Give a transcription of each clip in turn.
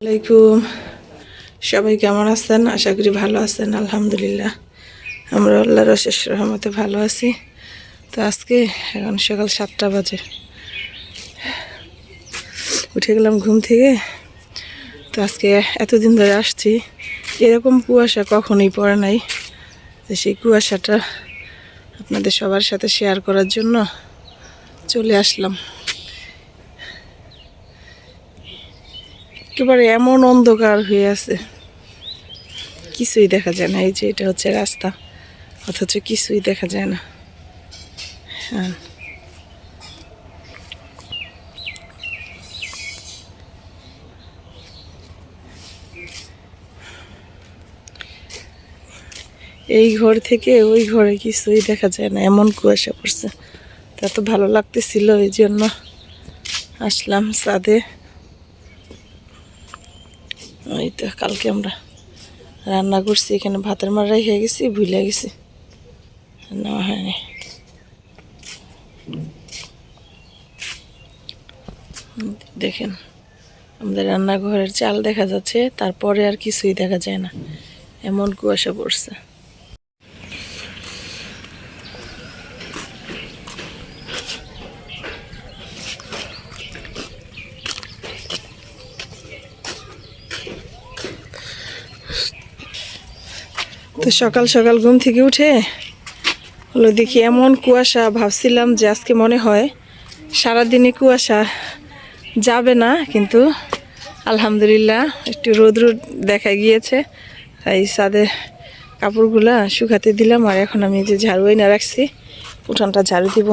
আলাইকুম। সবাই কেমন আছেন? আশা করি ভালো আছেন, আলহামদুলিল্লাহ। আমরা আল্লাহর অশেষ রহমতে ভালো আছি। তো আজকে এখন সকাল সাতটা বাজে। উঠে গেলাম ঘুম থেকে। তো আজকে এতদিন ধরে আসছি। এরকম কুয়াশা কখনোই পড়ে নাই। সেই কুয়াশাটা আপনাদের সবার সাথে শেয়ার করার জন্য চলে আসলাম। একেবারে এমন অন্ধকার হয়ে আছে। কিছুই দেখা যায় না, এই যে এটা হচ্ছে রাস্তা, অথচ কিছুই দেখা যায় না। হ্যাঁ। এই ঘর থেকে ওই ঘরে কিছুই দেখা যায় না, এমন কুয়াশা পড়ছে। তা তো ভালো লাগতেছিল, এই জন্য আসলাম সাদে। ওই তো কালকে আমরা রান্না করছি, এখানে ভাতের মার রেখে গেছি ভুলে গেছি। নেওয়া হয়নি। দেখেন, আমাদের রান্নাঘরের চাল দেখা যাচ্ছে, তারপরে আর কিছুই দেখা যায় না। এমন কুয়াশা পড়ছে। তো সকাল সকাল ঘুম থেকে উঠে হলো দেখি এমন কুয়াশা, ভাবছিলাম যে আজকে মনে হয় সারাদিনই কুয়াশা যাবে না, কিন্তু আলহামদুলিল্লাহ একটু রোদ রোদ দেখা গিয়েছে, তাই সাদে কাপড়গুলা শুকাতে দিলাম আর এখন আমি যে ঝাড়ু না রাখছি, উঠানটা ঝাড়ু দিব।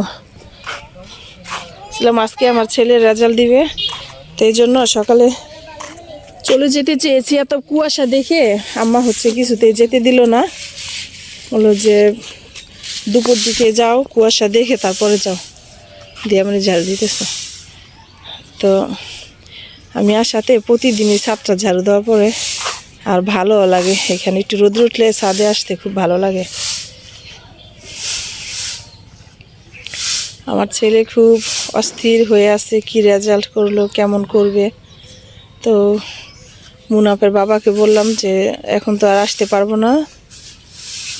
ছিলাম আজকে আমার ছেলে রেজাল্ট দিবে, তো এই জন্য সকালে চলে যেতে চেয়েছি এত কুয়াশা দেখে আম্মা হচ্ছে কিছুতে যেতে দিল না। বলল যে, দুপুর দিকে যাও, কুয়াশা দেখে তারপরে যাও। দিয়ে মানে ঝাড়ু দিতেছে। তো আমি আসাতে প্রতিদিনই ছাদটা ঝাড়ু দেওয়ার পরে আর ভালো লাগে। এখানে একটু রোদ উঠলে ছাদে আসতে খুব ভালো লাগে। আমার ছেলে খুব অস্থির হয়ে আছে, কি রেজাল্ট করল, কেমন করবে। তো মুনাফের বাবাকে বললাম যে, এখন তো আর আসতে পারব না।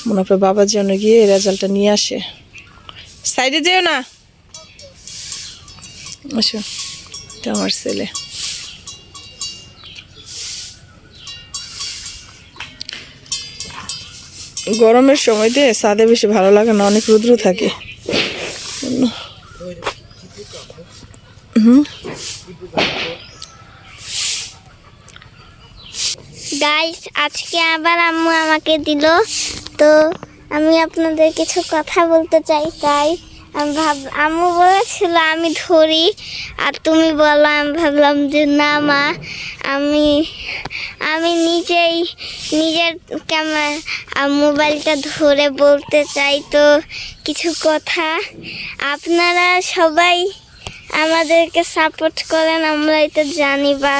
মুনাফের বাবার জন্য গিয়ে এই রেজাল্টটা নিয়ে আসে। সাইডে যেও না। আসো, এটা আমার ছেলে। গরমের সময়তে সাদে বেশি ভালো লাগে না, অনেক রুদ্র থাকে। হুম। গাইস আজকে আবার আম্মু আমাকে দিল। তো আমি আপনাদের কিছু কথা বলতে চাই, তাই আমি ভাব, আম্মু বলেছিল আমি ধরি, আর তুমি বলো, আমি ভাবলাম যে না মা, আমি আমি নিজেই, নিজের ক্যামেরা মোবাইলটা ধরে বলতে চাই তো কিছু কথা। আপনারা সবাই আমাদেরকে সাপোর্ট করেন আমরা এটা জানি বা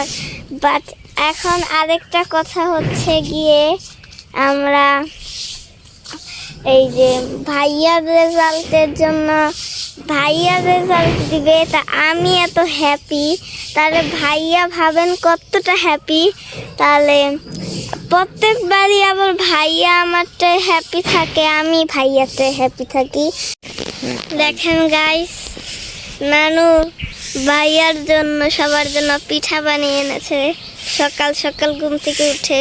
বাট এখন আরেকটা কথা হচ্ছে গিয়ে আমরা এই যে ভাইয়ার রেজাল্টের জন্য, ভাইয়া রেজাল্ট দিবে, তা আমি এত হ্যাপি তাহলে ভাইয়া ভাবেন কতটা হ্যাপি তাহলে প্রত্যেকবারই আবার ভাইয়া আমারটা হ্যাপি থাকে, আমি ভাইয়াতে হ্যাপি থাকি। দেখেন গাইস নানু ভাইয়ার জন্য সবার জন্য পিঠা বানিয়ে এনেছে। সকাল সকাল ঘুম থেকে উঠে।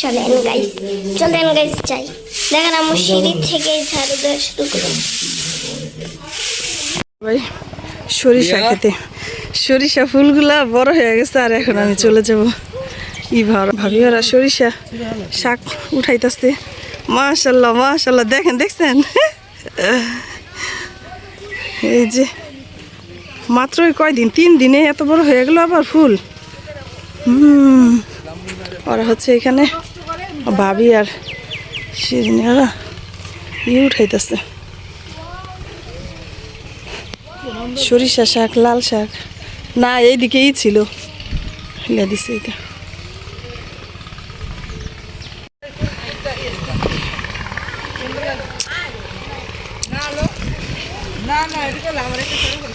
চলেন গাইস চলেন গাইস চাই দেখেন আমার সিঁড়ি থেকে ঝাড়ু দেওয়া শুরু করে সরিষা খেতে। সরিষা ফুলগুলা বড় হয়ে গেছে আর এখন আমি চলে যাব। ই ভাবি ওরা সরিষা শাক উঠাইতেছে। মাশাল্লাহ মাশাল্লাহ, দেখেন, দেখছেন? এই যে, মাত্রই কয়দিন? তিন দিনে এত বড় হয়ে গেল আবার ফুল? হুম, ওরা হচ্ছে এখানে ভাবি আর শিরিনারা ই উঠাইতেছে। সরিষা শাক, লাল শাক। না এইদিকেই ছিল। দিছে এটা না না এটা আমার একটা এবার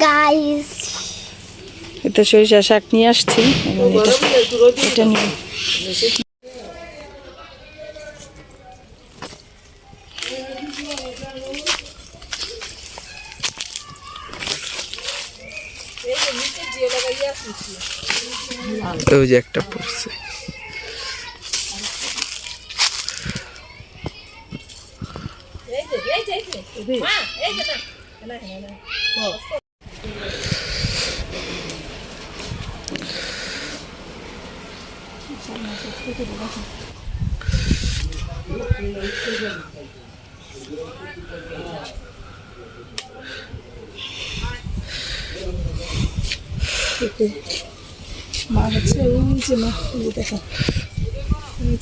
গাইস এটা সরিষা শাক নিয়ে আসছি। এটা- নিয়ে ওই যে একটা পড়ছে। মা হচ্ছে ওই যে মা ওই দেখো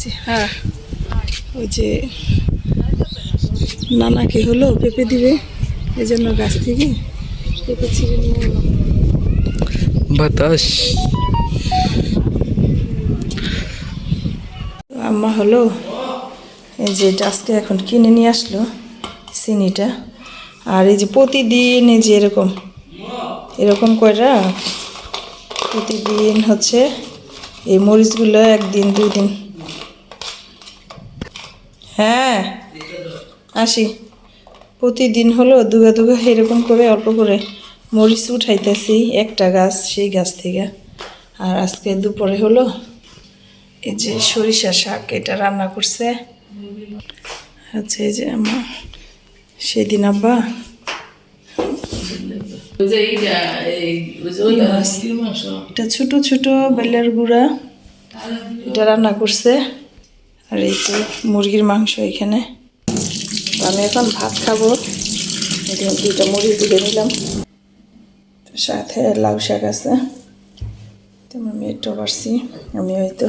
যে হ্যাঁ ওই যে নানাকে হলো পেঁপে দিবে এই জন্য গাছ থেকে পেঁপে ছিঁড়ে নিয়ে। বাতাস আম্মা হলো? এই যে এটা আজকে এখন কিনে নিয়ে আসলো, চিনিটা। আর এই যে প্রতিদিন এই যে এরকম এরকম কয়রা প্রতিদিন হচ্ছে এই মরিচগুলো একদিন দুই দিন হ্যাঁ আসি। প্রতিদিন হলো দুগা দুগা এরকম করে অল্প করে মরিচ উঠাইতেছি একটা গাছ, সেই গাছ থেকে। আর আজকে দুপুরে হলো এই যে সরিষা শাক এটা রান্না করছে। আচ্ছা এই যে আমার সেদিন আব্বা। এটা ছোট ছোট বেলের গুঁড়া। এটা রান্না করছে। আর এই যে মুরগির মাংস এখানে। আমি এখন ভাত খাব। দুইটা মুরগি তুলে নিলাম। তো সাথে লাউ শাক আছে। তো আমার পারছি আমি হয়তো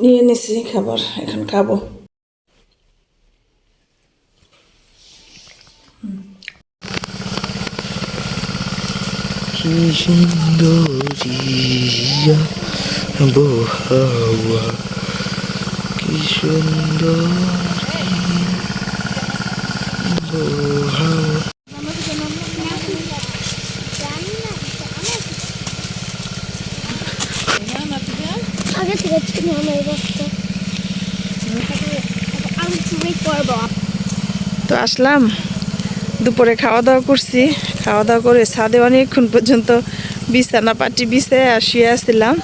নিয়ে নিছি খাবার, এখন খাব। কি সুন্দরিয়া বহাওয়া কি সুন্দর বহাওয়া আগে থেকে তুমি আমার বসতো আমি তো আসলাম। দুপুরে খাওয়া দাওয়া করছি। খাওয়া দাওয়া করে ছাদে অনেকক্ষণ পর্যন্ত বিছানা পাটি বিছে আর শুয়ে আসছিলাম।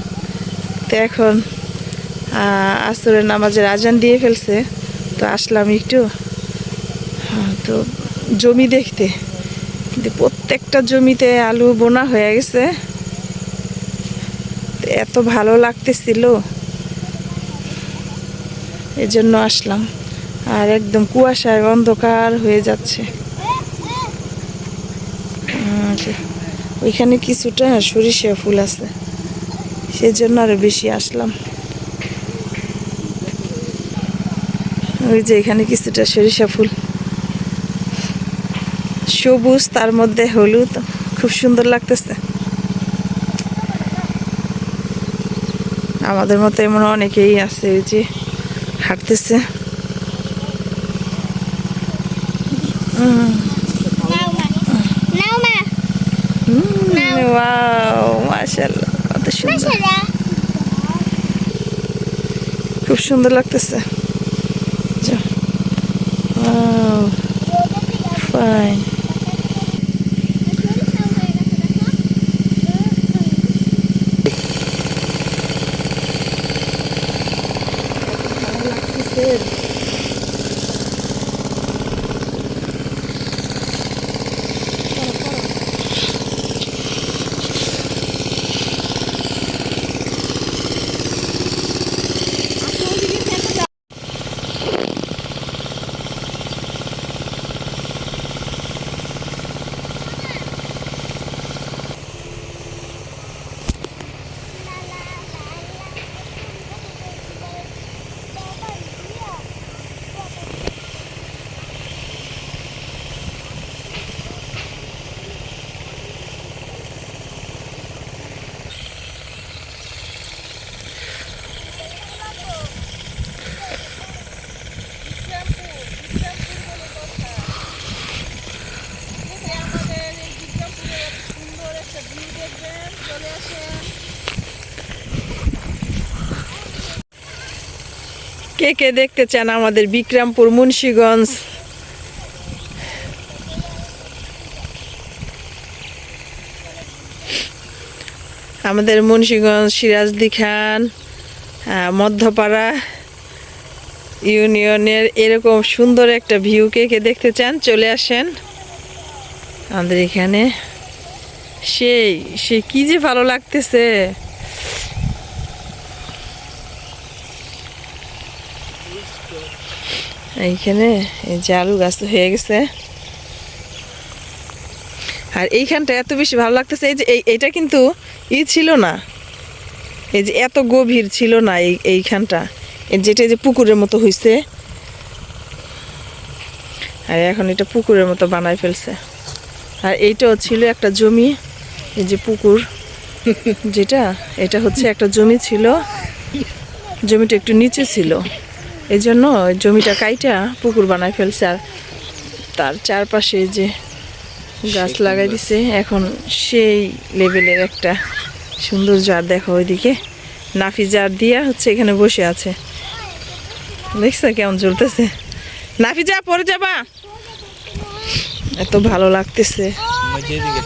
তো এখন আসরের নামাজের আজান দিয়ে ফেলছে। তো আসলাম একটু। হ্যাঁ, তো জমি দেখতে। প্রত্যেকটা জমিতে আলু বোনা হয়ে গেছে। এত ভালো লাগতেছিল। এজন্য আসলাম। আর একদম কুয়াশায় অন্ধকার হয়ে যাচ্ছে। ওইখানে কিছুটা সরিষা ফুল আছে। সেজন্য আরও বেশি আসলাম। ওই যে এখানে কিছুটা সরিষা ফুল। সবুজ, তার মধ্যে হলুদ। খুব সুন্দর লাগতেছে। আমাদের মতো এমন অনেকেই আছে যে হাঁটতেছে। সুন্দর। খুব সুন্দর লাগতেছে। ফাইন। কে কে দেখতে চান আমাদের বিক্রমপুর, মুন্সীগঞ্জ? আমাদের মুন্সীগঞ্জ, সিরাজদি খান মধ্যপাড়া ইউনিয়নের এরকম সুন্দর একটা ভিউ কে কে দেখতে চান? চলে আসেন। আমাদের এখানে। সেই, সে কি যে ভালো লাগতেছে। এইখানে এই যে আলু গাছ তো হয়ে গেছে। আর এইখানটা এত বেশি ভালো লাগতেছে, এই যে এই এইটা কিন্তু ই ছিল না। এই যে এত গভীর ছিল না এই এইখানটা। এই যেটা যে পুকুরের মতো হয়েছে আর এখন এটা পুকুরের মতো বানায় ফেলছে। আর এইটাও ছিল একটা জমি, এই যে পুকুর। যেটা এটা হচ্ছে একটা জমি ছিল। জমিটা একটু নিচে ছিল। এই জন্য জমিটা কাইটা পুকুর বানায় ফেলছে আর তার চারপাশে যে গাছ লাগাই দিছে। এখন সেই লেভেলের একটা সুন্দর জার দেখো ওইদিকে। নাফি জার দিয়া হচ্ছে এখানে বসে আছে। দেখছ কেমন চলতেছে নাফি যা পরে যাবা। এত ভালো লাগতেছে।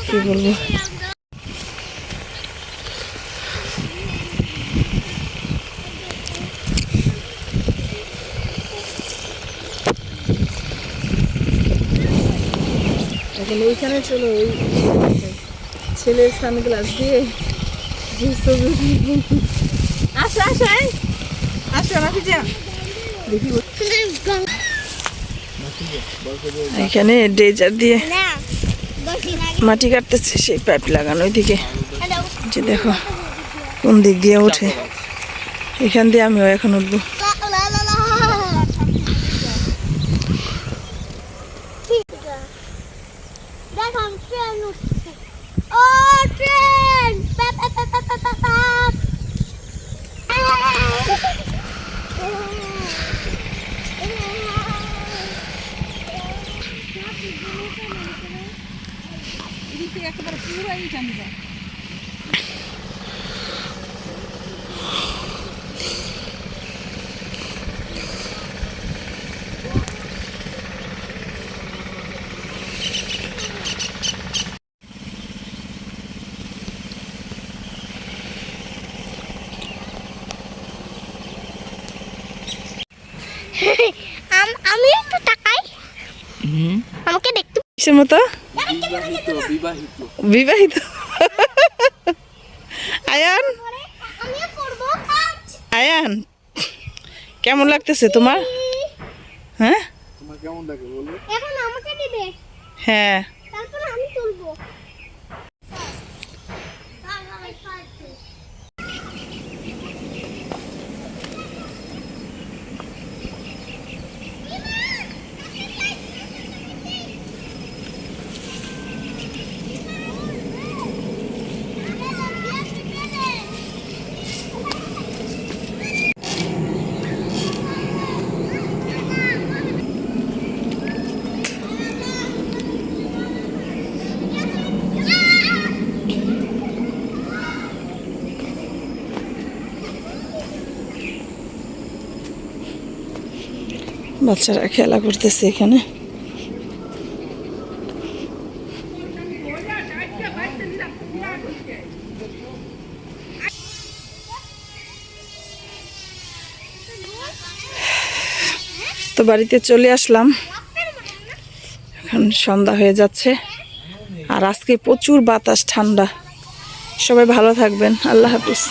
কি বলব? ওইখানে চলো ওই ছেলের সানগ্লাস দিয়ে যে ছবি আসো আসো আসো নাফি যা। দেখি এখানে ডেজার দিয়ে মাটি কাটতেছে সেই পাইপ লাগানো ওইদিকে। যে দেখো কোন দিক দিয়ে ওঠে এখান দিয়ে আমিও এখন উঠবো। আম- আমি একটু তাকাই। আমাকে দেখতে মতো? বিবাহিত। আয়ান? আয়ান কেমন লাগতেছে তোমার? হ্যাঁ? এখন আমাকে দিবে। হ্যাঁ। বাচ্চারা খেলা করতেছে এখানে। তো বাড়িতে চলে আসলাম। এখন সন্ধ্যা হয়ে যাচ্ছে। আর আজকে প্রচুর বাতাস, ঠান্ডা। সবাই ভালো থাকবেন। আল্লাহ হাফিজ।